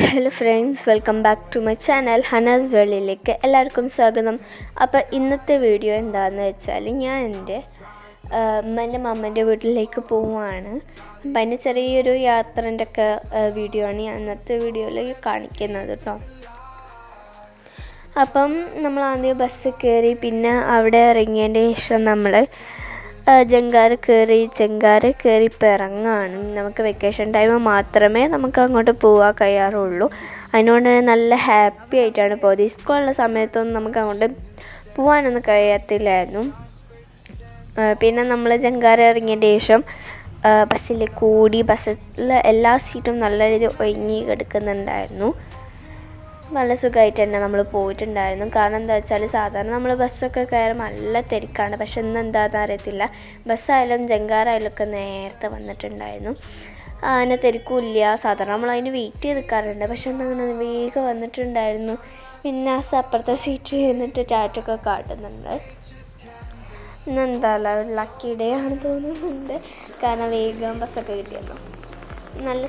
Hello friends welcome back to my channel Hanas വേളിയിലേക്ക് എല്ലാവർക്കും സ്വാഗതം. അപ്പോൾ ഇന്നത്തെ വീഡിയോ എന്താണെന്ന് വെച്ചാൽ ഞാൻ എന്റെ ഉമ്മന്റെ മമ്മന്റെ വീട്ടിലേക്ക് പോവുകയാണ് അപ്പം അതിന്റെ ചെറിയൊരു യാത്രന്റെ ഒക്കെ വീഡിയോ ആണ് ഞാൻ ഇന്നത്തെ വീഡിയോയിൽ കാണിക്കുന്നത് കേട്ടോ അപ്പം നമ്മൾ ആദ്യം ബസ് കയറി പിന്നെ അവിടെ ഇറങ്ങിയതിന്റെ ശേഷം നമ്മൾ ജങ്കാറ് കയറി ചെങ്കാറ് കയറി പിറങ്ങാണ് നമുക്ക് വെക്കേഷൻ ടൈം മാത്രമേ നമുക്ക് അങ്ങോട്ട് പോകാൻ കഴിയാറുള്ളൂ. അതിനോട് തന്നെ നല്ല ഹാപ്പി ആയിട്ടാണ് പോയത്. ഈ സ്കൂളുള്ള സമയത്തൊന്നും നമുക്ക് അങ്ങോട്ട് പോകാനൊന്നും കഴിയത്തില്ലായിരുന്നു. പിന്നെ നമ്മൾ ജങ്കാറ് ഇറങ്ങിയതിന് ശേഷം ബസ്സിൽ കൂടി ബസ്സിൽ എല്ലാ സീറ്റും നല്ല രീതിയിൽ ഒഴുങ്ങി കിടക്കുന്നുണ്ടായിരുന്നു. നല്ല സുഖമായിട്ട് തന്നെ നമ്മൾ പോയിട്ടുണ്ടായിരുന്നു. കാരണം എന്താ വെച്ചാൽ സാധാരണ നമ്മൾ ബസ്സൊക്കെ കയറി നല്ല തിരക്കാണ്. പക്ഷെ ഇന്ന് എന്താണെന്ന് അറിയത്തില്ല. ബസ്സായാലും ജങ്കാറായാലും ഒക്കെ നേരത്തെ വന്നിട്ടുണ്ടായിരുന്നു. അങ്ങനെ തിരക്കില്ല സാധാരണ നമ്മൾ അതിന് വെയിറ്റ് ചെയ്ത് നിൽക്കാറുണ്ട് പക്ഷെ എന്താണ് വേഗം വന്നിട്ടുണ്ടായിരുന്നു. പിന്നെ അപ്പുറത്തെ സീറ്റിൽ ഇരുന്നിട്ട് ടാറ്റൊക്കെ കാട്ടുന്നുണ്ട്. ഇന്ന് എന്തായാലും ഒരു ലക്കി ഡേ ആണ് തോന്നുന്നുണ്ട്. കാരണം വേഗം ബസ്സൊക്കെ കിട്ടിയല്ലോ. നല്ല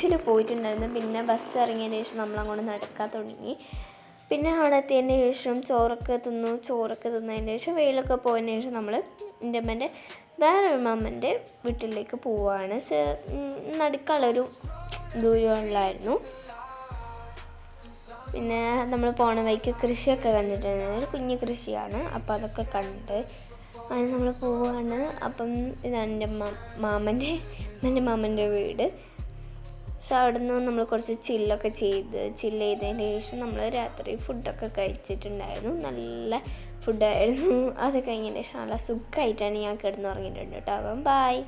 സുഖത്തിൽ പോയിട്ടുണ്ടായിരുന്നു. പിന്നെ ബസ് ഇറങ്ങിയതിന് ശേഷം നമ്മൾ അങ്ങോട്ട് നടക്കാൻ തുടങ്ങി. പിന്നെ അവിടെ എത്തിയതിന് ശേഷം ചോറൊക്കെ തിന്നു. ചോറൊക്കെ തിന്നതിന് ശേഷം വെയിലൊക്കെ പോയതിന് ശേഷം നമ്മൾ എന്റെ അമ്മേന്റെ വേറൊരു അമ്മന്റെ വീട്ടിലേക്ക് പോവുകയാണ് നടുക്കുള്ളൊരു ദൂരമുള്ളായിരുന്നു. പിന്നെ നമ്മൾ പോണ വഴിക്ക് കൃഷിയൊക്കെ കണ്ടിട്ടുണ്ടായിരുന്നു ഒരു കുഞ്ഞു കൃഷിയാണ്. അപ്പോൾ അതൊക്കെ കണ്ട് അങ്ങനെ നമ്മൾ പോവുകയാണ് അപ്പം ഇതാണ് എന്റെ മാമന്റെ എന്റെ മാമന്റെ വീട്. സോ അവിടെ നിന്ന് നമ്മൾ കുറച്ച് ചില്ലൊക്കെ ചെയ്ത് ചില്ല് ചെയ്തതിന് ശേഷം നമ്മൾ രാത്രി ഫുഡൊക്കെ കഴിച്ചിട്ടുണ്ടായിരുന്നു. നല്ല ഫുഡായിരുന്നു അത് കഴിഞ്ഞതിന് ശേഷം നല്ല സുഖമായിട്ടാണ് ഞാൻ കിടന്നുറങ്ങിയിട്ടുണ്ട് കേട്ടോ. അപ്പം ബായ്